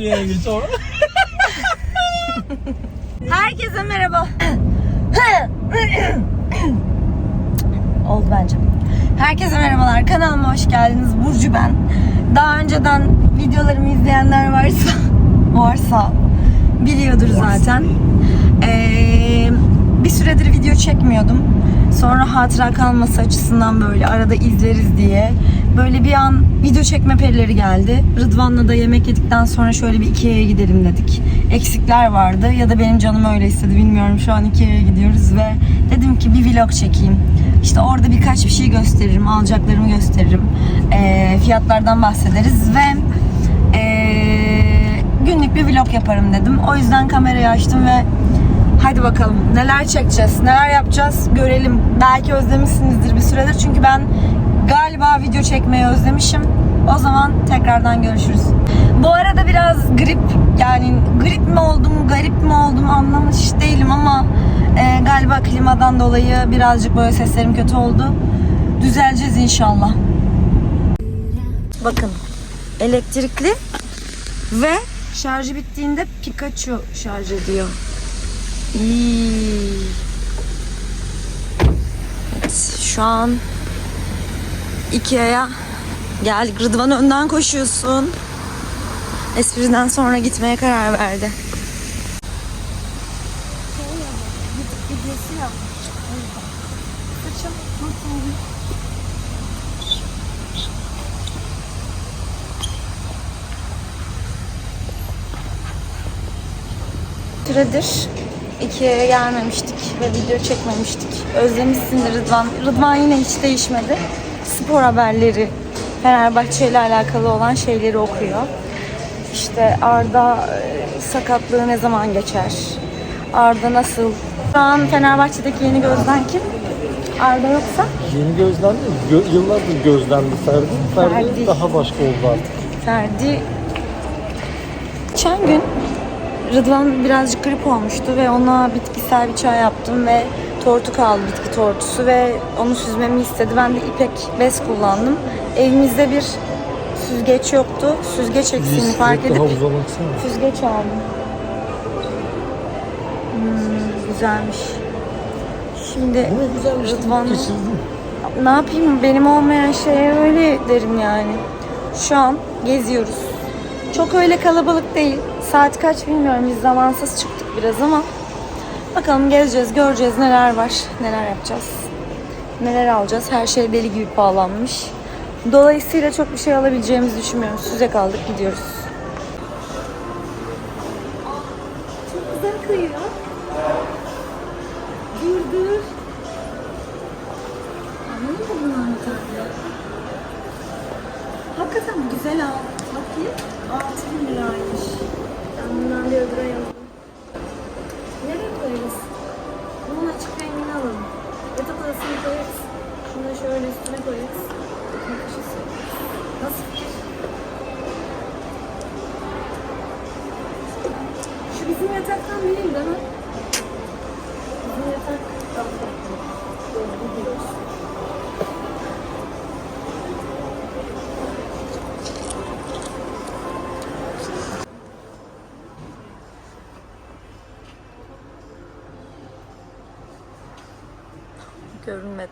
Videoya geç o. Herkese merhaba. Oldu bence. Herkese merhabalar. Kanalıma hoş geldiniz. Burcu ben. Daha önceden videolarımı izleyenler varsa varsa biliyordur zaten. Ee, bir süredir video çekmiyordum. Sonra hatıra kalması açısından böyle arada izleriz diye böyle bir an video çekme perileri geldi. Rıdvan'la da yemek yedikten sonra şöyle bir Ikea'ya gidelim dedik. Eksikler vardı ya da benim canım öyle istedi bilmiyorum. Şu an Ikea'ya gidiyoruz ve dedim ki bir vlog çekeyim. İşte orada birkaç bir şey gösteririm, alacaklarımı gösteririm. Ee, fiyatlardan bahsederiz ve ee, günlük bir vlog yaparım dedim. O yüzden kamerayı açtım ve hadi bakalım neler çekeceğiz, neler yapacağız görelim. Belki özlemişsinizdir bir süredir çünkü ben galiba video çekmeyi özlemişim. O zaman tekrardan görüşürüz. Bu arada biraz grip yani grip mi oldum, garip mi oldum anlamış değilim ama e, galiba klimadan dolayı birazcık böyle seslerim kötü oldu. Düzeleceğiz inşallah. Bakın elektrikli ve şarjı bittiğinde Pikachu şarj ediyor. İyi. Evet, şu an Ikea'ya geldik. Rıdvan önden koşuyorsun. Espriden sonra gitmeye karar verdi. Süredir Ikea'ya gelmemiştik ve video çekmemiştik. Özlemişsindir Rıdvan. Rıdvan yine hiç değişmedi. Spor haberleri, Fenerbahçe ile alakalı olan şeyleri okuyor. İşte Arda e, sakatlığı ne zaman geçer? Arda nasıl? Şu an Fenerbahçe'deki yeni gözden kim? Arda yoksa? Yeni gözlendi. Gö- yıllardır gözlendi Ferdi. Ferdi, Ferdi. daha başka oldu artık. Ferdi geçen gün Rıdvan birazcık grip olmuştu ve ona bitkisel bir çay yaptım ve tortu kaldı bitki tortusu ve onu süzmemi istedi. Ben de ipek bez kullandım. Evimizde bir süzgeç yoktu. Süzgeç eksiğini fark edip süzgeç aldım. Hmm, güzelmiş. Şimdi Ne güzelmiş. Rıdvan Geçirdim. ne yapayım benim olmayan şeye öyle derim yani. Şu an geziyoruz. Çok öyle kalabalık değil. Saat kaç bilmiyorum. Biz zamansız çıktık biraz ama bakalım gezeceğiz, göreceğiz neler var, neler yapacağız. Neler alacağız. Her şey deli gibi pahalanmış. Dolayısıyla çok bir şey alabileceğimizi düşünmüyorum. Süze kaldık gidiyoruz. Görünmedi.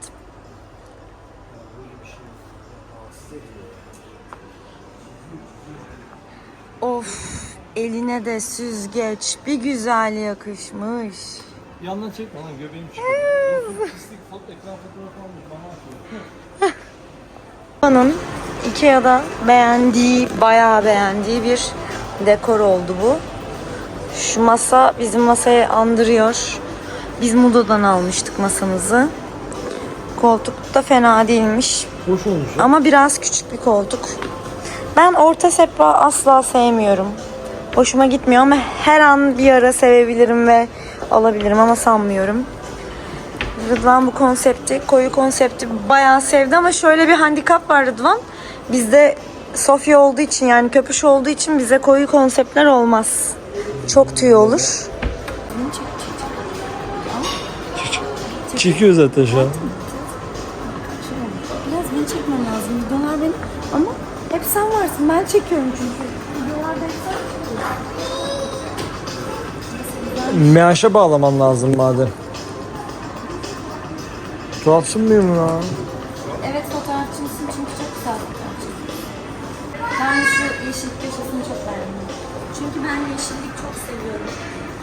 Of eline de süzgeç bir güzel yakışmış. Yandan çekme lan göbeğim çıkıyor. Pislik fot ekran fotoğrafı almış bana atıyor. Hanım Ikea'da beğendiği, bayağı beğendiği bir dekor oldu bu. Şu masa bizim masayı andırıyor. Biz Mudo'dan almıştık masamızı. Koltuk da fena değilmiş. Hoş olmuş ya. Ama biraz küçük bir koltuk. Ben orta sehpa asla sevmiyorum. Hoşuma gitmiyor ama her an bir ara sevebilirim ve alabilirim ama sanmıyorum. Rıdvan bu konsepti, koyu konsepti bayağı sevdi ama şöyle bir handikap var Rıdvan. Bizde Sofya olduğu için yani köpüş olduğu için bize koyu konseptler olmaz. Çok tüy olur. Çekiyor zaten şu an. Sen varsın. Ben çekiyorum çünkü. Videolarda hep sen çekiyorsun. Meaşa bağlaman lazım madem. Tuhafsınmıyor mu ya? Evet fotoğrafçımsın çünkü çok güzel fotoğrafçı. Ben şu yeşillik köşesini çok beğendim. Çünkü ben yeşillik çok seviyorum.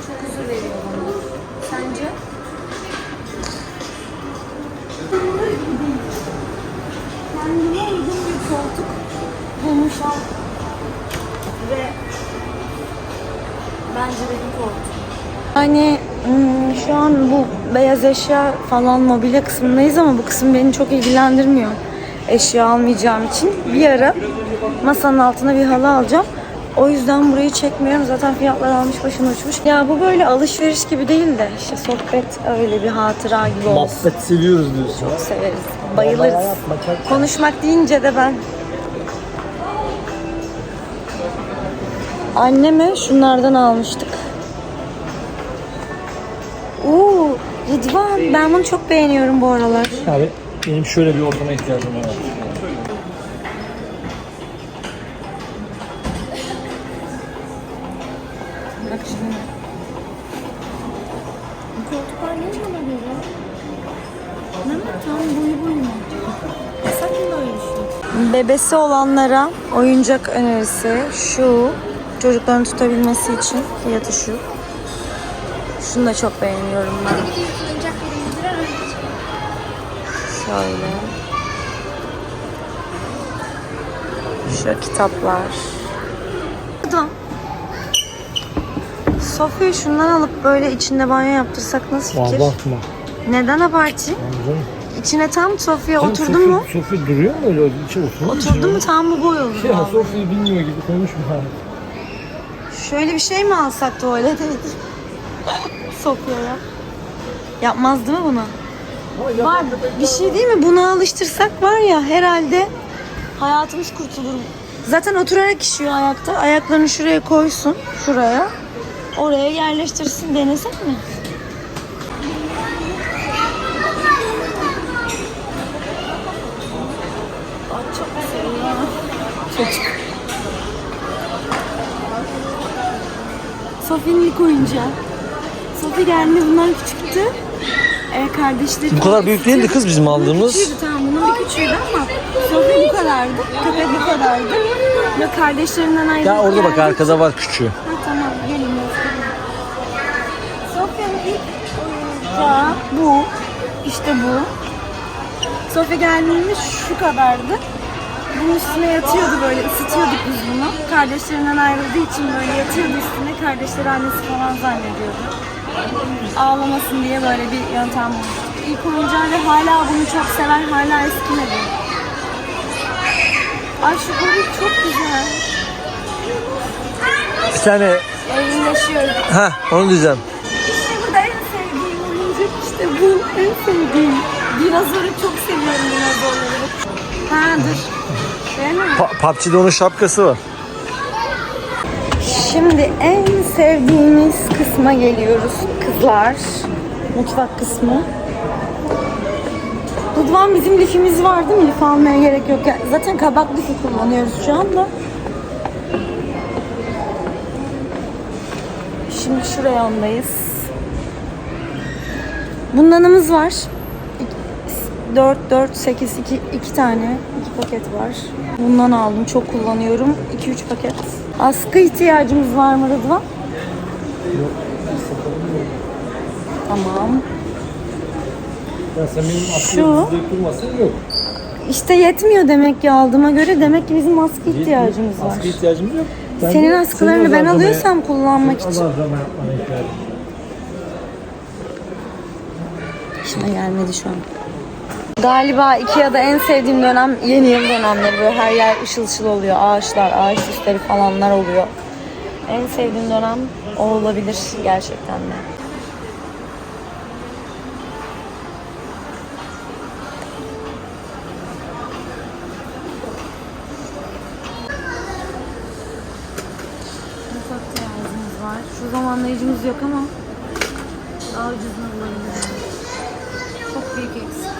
Çok huzur veriyor bana. Sence? Kendime uygun bir koltuk bulmuşlar. Ve bence benim koltuk. Hani hmm, şu an bu beyaz eşya falan mobilya kısmındayız ama bu kısım beni çok ilgilendirmiyor. Eşya almayacağım için. Bir ara masanın altına bir halı alacağım. O yüzden burayı çekmiyorum. Zaten fiyatlar almış başını uçmuş. Ya bu böyle alışveriş gibi değil de işte sohbet öyle bir hatıra gibi olsun. Muhabbet seviyoruz diyorsun. Çok severiz. Bayılırız. Konuşmak deyince de ben Anneme şunlardan almıştık. Oo, Rıdvan ben bunu çok beğeniyorum bu aralar. Abi benim şöyle bir ortama ihtiyacım var. Bak şimdi. Bu koltuklar ne bana göre? Ne mi? Tam boyu boyu mu? Sen mi böyle düşün? Bebesi olanlara oyuncak önerisi şu. Çocukların tutabilmesi için fiyatı şu. Şunu da çok beğeniyorum ben. Şöyle. Şu kitaplar. Burada. Sofya şundan alıp böyle içinde banyo yaptırsak nasıl fikir? Abartma. Neden abartı? İçine tam Sofya oturdu mu? Sofya duruyor mu öyle? İçe oturmuş Oturdu mu tam bu boy olur. Ya vallahi. Sofya'yı bilmiyor gibi konuşma. Şöyle bir şey mi alsak tuvalete? Sofya'ya. Yapmaz değil mi bunu? Var bir şey değil mi? Buna alıştırsak var ya herhalde hayatımız kurtulur. Zaten oturarak işiyor ayakta. Ayaklarını şuraya koysun. Şuraya. Oraya yerleştirsin. Denesek mi? Çok seviyorum. Çocuk. Sofi'nin ilk oyuncağı. Sofi geldiğinde bunlar küçüktü. Ee, kardeşleri Bu kadar büyük değildi kız bizim aldığımız. Küçüğüydü tamam bunun bir küçüğüydü ama Sofi bu kadardı. Köpek bu kadardı. Ve kardeşlerinden ayrı. Ya orada bak arkada var küçüğü. Ha tamam gelin. Sofya'nın ilk oyuncağı bu. İşte bu. Sofya geldiğinde şu kadardı. Bunun üstüne yatıyordu böyle ısıtıyorduk biz bunu. Kardeşlerinden ayrıldığı için böyle yatıyordu üstüne. Kardeşleri annesi falan zannediyordu. Ağlamasın diye böyle bir yöntem bulmuştuk. İlk oyuncağı ve hala bunu çok sever. Hala eskimedi. Ay şu goril çok güzel. Bir tane Evrimleşiyor. ha onu diyeceğim. İşte burada en sevdiğim oyuncak işte bu. En sevdiğim. Dinozoru çok seviyorum dinozorları. Ha dur. Pa- PUBG'de onun şapkası var. Şimdi en sevdiğimiz kısma geliyoruz kızlar. Mutfak kısmı. Rıdvan bizim lifimiz var değil mi? Lif almaya gerek yok. Ya Zaten kabak lifi kullanıyoruz şu anda. Şimdi şu reyondayız. Bundanımız var. 4, 4, 8, 2, 2 tane. 2 paket var. Bundan aldım. Çok kullanıyorum. 2-3 paket. Askı ihtiyacımız var mı Rıdvan? Tamam. Ya sen benim Şu- kurmasın yok. İşte yetmiyor demek ki aldığıma göre. Demek ki bizim askı ihtiyacımız var. Askı ihtiyacımız yok. Ben Senin de- askılarını senin ben azaltmaya- alıyorsam kullanmak için. azaltmaya yapmana ihtiyacım. İşime gelmedi şu an. Galiba Ikea'da en sevdiğim dönem yeni yıl dönemleri. Böyle her yer ışıl ışıl oluyor. Ağaçlar, ağaç süsleri falanlar oluyor. En sevdiğim dönem o olabilir gerçekten de. Mutfak terazimiz var. Şu zamanlayıcımız yok ama daha ucuzunu bulabiliriz. Çok büyük eksik.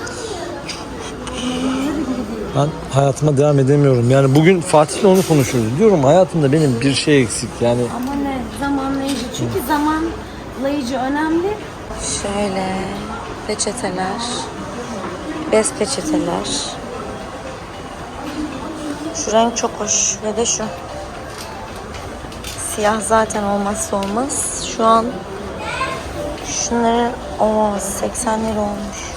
Ben hayatıma devam edemiyorum. Yani bugün Fatih'le onu konuşuyoruz. Diyorum hayatımda benim bir şey eksik. Yani Ama ne zamanlayıcı. Çünkü zamanlayıcı önemli. Şöyle peçeteler. Bez peçeteler. Şu renk çok hoş. Ve de şu. Siyah zaten olmazsa olmaz. Şu an şunları o 80 lira olmuş.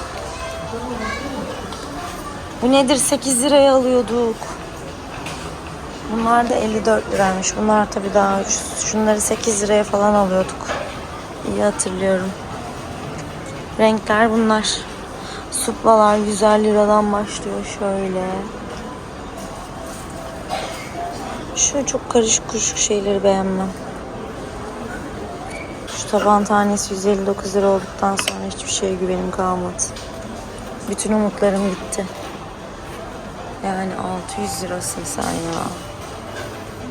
Bu nedir? 8 liraya alıyorduk. Bunlar da 54 liraymış. Bunlar tabii daha ucuz. Şunları 8 liraya falan alıyorduk. İyi hatırlıyorum. Renkler bunlar. Suplalar 150 liradan başlıyor şöyle. Şu çok karışık kuruşuk şeyleri beğenmem. Şu taban tanesi 159 lira olduktan sonra hiçbir şeye güvenim kalmadı. Bütün umutlarım gitti. Yani 600 lirasın sen ya.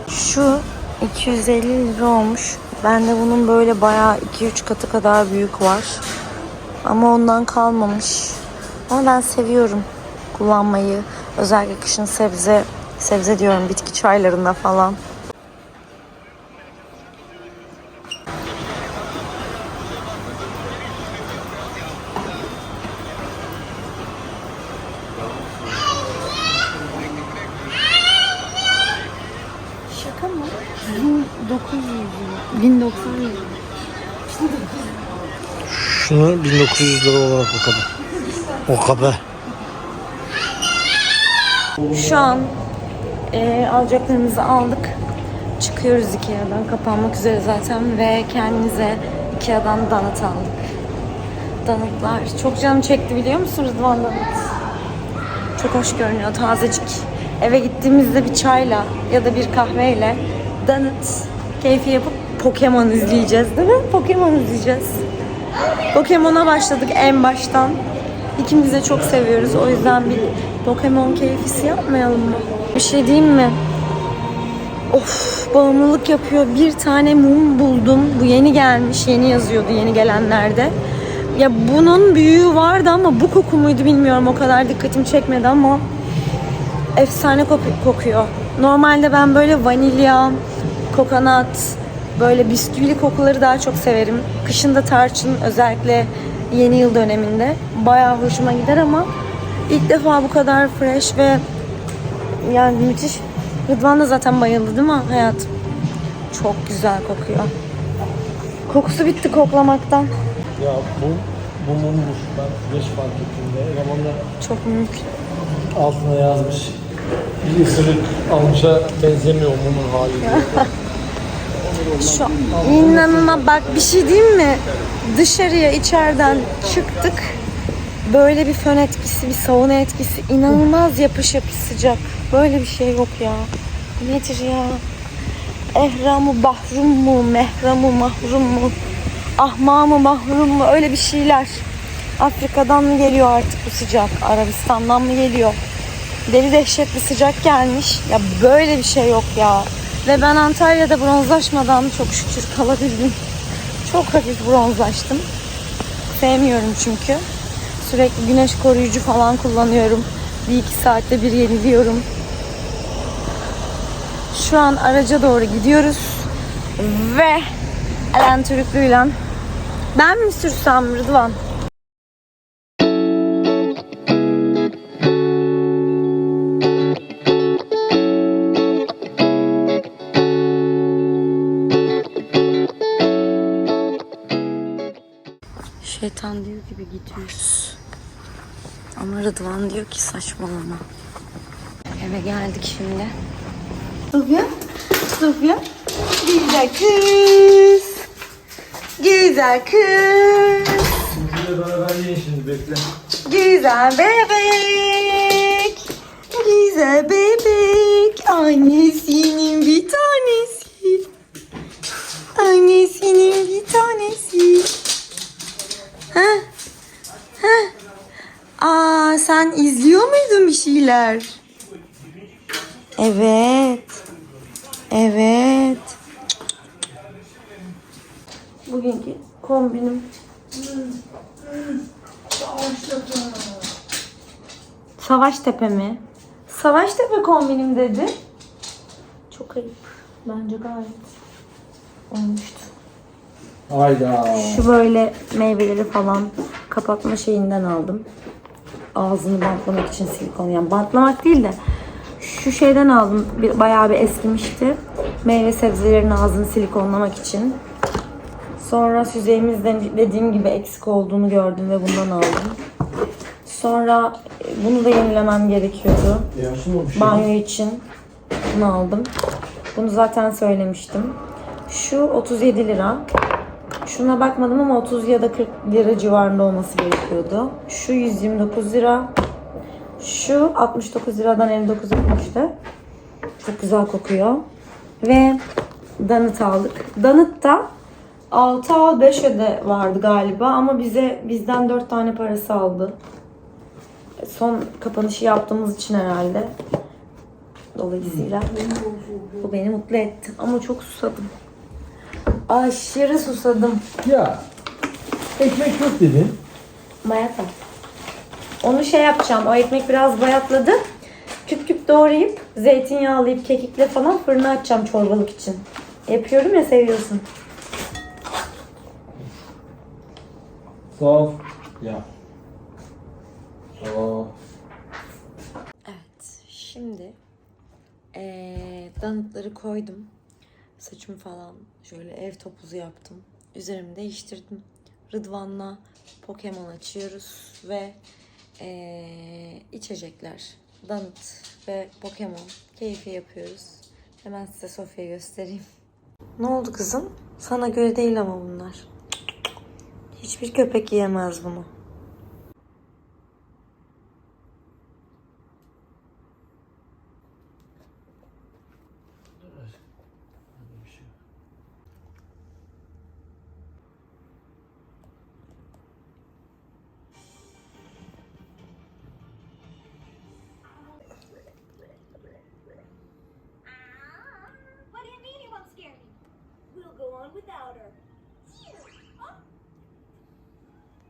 Şu 250 lira olmuş. Bende bunun böyle bayağı 2-3 katı kadar büyük var. Ama ondan kalmamış. Ama ben seviyorum kullanmayı. Özellikle kışın sebze, sebze diyorum bitki çaylarında falan. Şaka mı? 1900 lira. 1090 lira. Şunu 1900 lira olarak o kadar. O kadar. Şu an e, alacaklarımızı aldık. Çıkıyoruz Ikea'dan. Kapanmak üzere zaten ve kendimize Ikea'dan donut aldık. Donutlar. Çok canım çekti biliyor musun Rıdvan donut? Çok hoş görünüyor. Tazecik. Eve gittiğimizde bir çayla ya da bir kahveyle donut keyfi yapıp Pokemon izleyeceğiz değil mi? Pokemon izleyeceğiz. Pokemon'a başladık en baştan. İkimiz de çok seviyoruz. O yüzden bir Pokemon keyfisi yapmayalım mı? Bir şey diyeyim mi? Of bağımlılık yapıyor. Bir tane mum buldum. Bu yeni gelmiş. Yeni yazıyordu yeni gelenlerde. Ya bunun büyüğü vardı ama bu koku muydu bilmiyorum. O kadar dikkatimi çekmedi ama efsane koku- kokuyor. Normalde ben böyle vanilya, kokonat, böyle bisküvili kokuları daha çok severim. Kışında tarçın özellikle yeni yıl döneminde bayağı hoşuma gider ama ilk defa bu kadar fresh ve yani müthiş. Rıdvan da zaten bayıldı değil mi hayatım? Çok güzel kokuyor. Kokusu bitti koklamaktan. Ya bu bu mummuş. Ben geç fark ettiğimde. Elemanlar Çok mümkün. altına yazmış. Bir ısırık almışa benzemiyor mumun hali. Şu inanılmaz bak bir şey diyeyim mi? Dışarıya içeriden çıktık. Böyle bir fön etkisi, bir sauna etkisi inanılmaz yapış yapış sıcak. Böyle bir şey yok ya. Nedir ya? Ehramı bahrum mu, mehramı mahrum mu? Ahmamı mahrum mu? Öyle bir şeyler. Afrika'dan mı geliyor artık bu sıcak? Arabistan'dan mı geliyor? Deli dehşet bir sıcak gelmiş. Ya böyle bir şey yok ya. Ve ben Antalya'da bronzlaşmadan çok şükür kalabildim. Çok hafif bronzlaştım. Sevmiyorum çünkü. Sürekli güneş koruyucu falan kullanıyorum. Bir iki saatte bir yeniliyorum. Şu an araca doğru gidiyoruz. Ve Elen Türüklü'yle ben mi sürsem Rıdvan? Şeytan diyor gibi gidiyoruz. Ama Rıdvan diyor ki saçmalama. Eve geldik şimdi. Sofya, Sofya. Güzel kız. Güzel kız. Bizimle beraber yiyin şimdi bekle. Güzel bebek. Güzel bebek. Annesinin bir tanesi. Annesinin bir tanesi. Ha? Ha? Aa sen izliyor şeyler? Evet. Evet. Bugünkü kombinim. Savaş Tepe mi? Savaştepe kombinim dedi. Çok ayıp. Bence gayet olmuştu. Hayda. Şu böyle meyveleri falan kapatma şeyinden aldım. Ağzını bantlamak için silikon. Yani bantlamak değil de şu şeyden aldım. Bir, bayağı bir eskimişti. Meyve sebzelerin ağzını silikonlamak için. Sonra süzeyimizden dediğim gibi eksik olduğunu gördüm ve bundan aldım. Sonra e, bunu da yenilemem gerekiyordu. Olmuş. Banyo için bunu aldım. Bunu zaten söylemiştim. Şu 37 lira. Şuna bakmadım ama 30 ya da 40 lira civarında olması gerekiyordu. Şu 129 lira. Şu 69 liradan 59 etmişti. Çok güzel kokuyor. Ve donut aldık. Donut da 6 al 5 öde vardı galiba ama bize bizden 4 tane parası aldı. Son kapanışı yaptığımız için herhalde. Dolayısıyla bu beni mutlu etti. Ama çok susadım. Aşırı susadım. Ya. Ekmek yok dedin. Bayatla. Onu şey yapacağım. O ekmek biraz bayatladı. Küp küp doğrayıp zeytinyağlayıp kekikle falan fırına atacağım çorbalık için. Yapıyorum ya seviyorsun. Sof. Ya. Sof. Evet. Şimdi eee danıtları koydum. Saçımı falan şöyle ev topuzu yaptım. Üzerimi değiştirdim. Rıdvan'la Pokemon açıyoruz ve eee, içecekler. Danıt ve Pokemon keyfi yapıyoruz. Hemen size Sofya'yı göstereyim. Ne oldu kızım? Sana göre değil ama bunlar. Hiçbir köpek yiyemez bunu. On without her. Oh,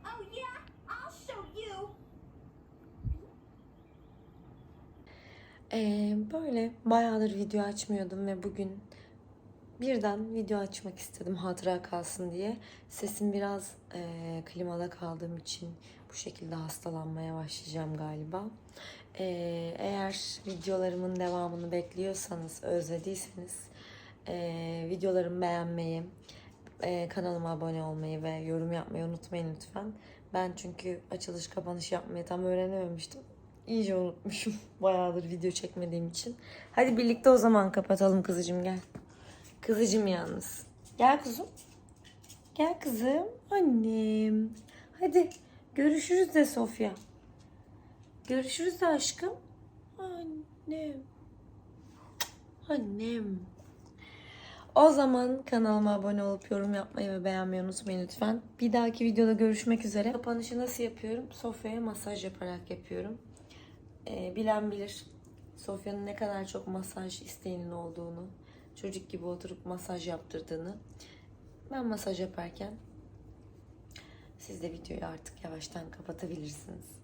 oh yeah, I'll show you. Ee, böyle bayağıdır video açmıyordum ve bugün birden video açmak istedim hatıra kalsın diye. Sesim biraz e, klimada kaldığım için bu şekilde hastalanmaya başlayacağım galiba. Ee, eğer videolarımın devamını bekliyorsanız, özlediyseniz e, videolarımı beğenmeyi, e, kanalıma abone olmayı ve yorum yapmayı unutmayın lütfen. Ben çünkü açılış kapanış yapmayı tam öğrenememiştim. İyice unutmuşum bayağıdır video çekmediğim için. Hadi birlikte o zaman kapatalım kızıcım gel. Kızıcım yalnız. Gel kuzum. Gel kızım. Annem. Hadi görüşürüz de Sofya. Görüşürüz de aşkım. Annem. Annem. O zaman kanalıma abone olup yorum yapmayı ve beğenmeyi unutmayın lütfen. Bir dahaki videoda görüşmek üzere. Kapanışı nasıl yapıyorum? Sofya'ya masaj yaparak yapıyorum. Ee, bilen bilir. Sofya'nın ne kadar çok masaj isteğinin olduğunu, çocuk gibi oturup masaj yaptırdığını. Ben masaj yaparken siz de videoyu artık yavaştan kapatabilirsiniz.